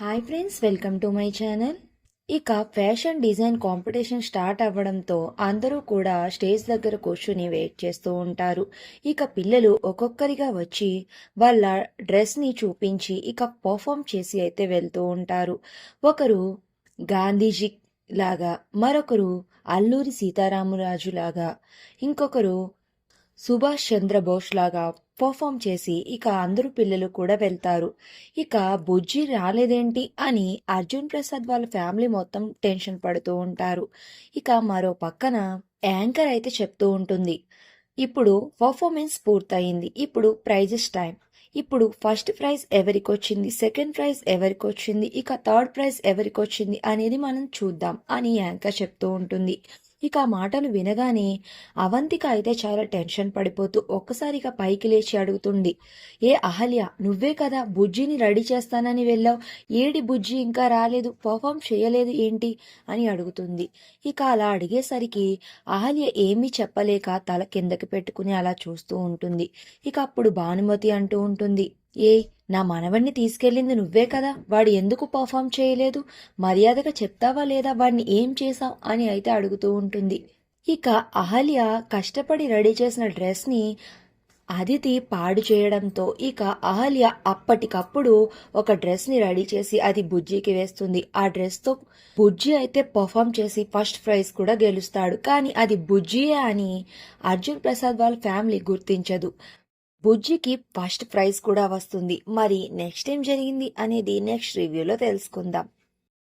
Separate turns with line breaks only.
Hi friends welcome to my channel ఇక fashion design competition start అవ్వడంతో అందరూ కూడా స్టేజ్ దగ్గర కూర్చుని వెయిట్ చేస్తూ ఉంటారు. ఇక పిల్లలు ఒక్కొక్కరిగా వచ్చి వాళ్ళ డ్రెస్ని చూపించి ఇక పర్ఫామ్ చేసి అయితే వెళ్తూ ఉంటారు. ఒకరు గాంధీజీ లాగా మరొకరు అల్లూరి సీతారామరాజు లాగా ఇంకొకరు సుభాష్ చంద్రబోస్ లాగా పర్ఫామ్ చేసి ఇక అందరూ పిల్లలు కూడా వెళ్తారు. ఇక బుజ్జి రాలేదేంటి అని అర్జున్ ప్రసాద్ వాళ్ళ ఫ్యామిలీ మొత్తం టెన్షన్ పడుతూ ఉంటారు. ఇక మరో పక్కన యాంకర్ అయితే చెప్తూ ఉంటుంది. ఇప్పుడు పర్ఫార్మెన్స్ పూర్తయింది. ఇప్పుడు ప్రైజెస్ టైం ఇప్పుడు ఫస్ట్ ప్రైజ్ ఎవరికి వచ్చింది సెకండ్ ప్రైజ్ ఎవరికి వచ్చింది ఇక థర్డ్ ప్రైజ్ ఎవరికి వచ్చింది అనేది మనం చూద్దాం అని యాంకర్ చెప్తూ ఉంటుంది. ఇక ఆ మాటలు వినగానే అవంతిక అయితే చాలా టెన్షన్ పడిపోతూ ఒక్కసారిగా పైకి లేచి అడుగుతుంది. ఏ అహల్య నువ్వే కదా బుజ్జిని రెడీ చేస్తానని వెళ్ళావు. ఏడి బుజ్జి ఇంకా రాలేదు. పర్ఫామ్ చేయలేదు ఏంటి? అని అడుగుతుంది. ఇక అలా అడిగేసరికి అహల్య ఏమీ చెప్పలేక తల కిందకి పెట్టుకుని అలా చూస్తూ ఉంటుంది. ఇక అప్పుడు భానుమతి అంటూ ఉంటుంది. ఏ నా మనవణ్ణి తీసుకెళ్ళింది నువ్వే కదా. వాడు ఎందుకు పర్ఫామ్ చేయలేదు? మర్యాదగా చెప్తావా లేదా? వాడిని ఏం చేశావు అని అయితే అడుగుతూ ఉంటుంది. ఇక అహల్య కష్టపడి రెడీ చేసిన డ్రెస్ని అదితి పాడు చేయడంతో ఇక అహల్య అప్పటికప్పుడు ఒక డ్రెస్ని రెడీ చేసి అది బుజ్జికి వేస్తుంది. ఆ డ్రెస్తో బుజ్జి అయితే పర్ఫామ్ చేసి ఫస్ట్ ప్రైజ్ కూడా గెలుస్తాడు. కానీ అది బుజ్జియే అని అర్జున్ ప్రసాద్ వాళ్ళ ఫ్యామిలీ గుర్తించదు. బుజ్జికి ఫస్ట్ ప్రైజ్ కూడా వస్తుంది. మరి నెక్స్ట్ ఏం జరిగింది అనేది నెక్స్ట్ రివ్యూలో తెలుసుకుందాం.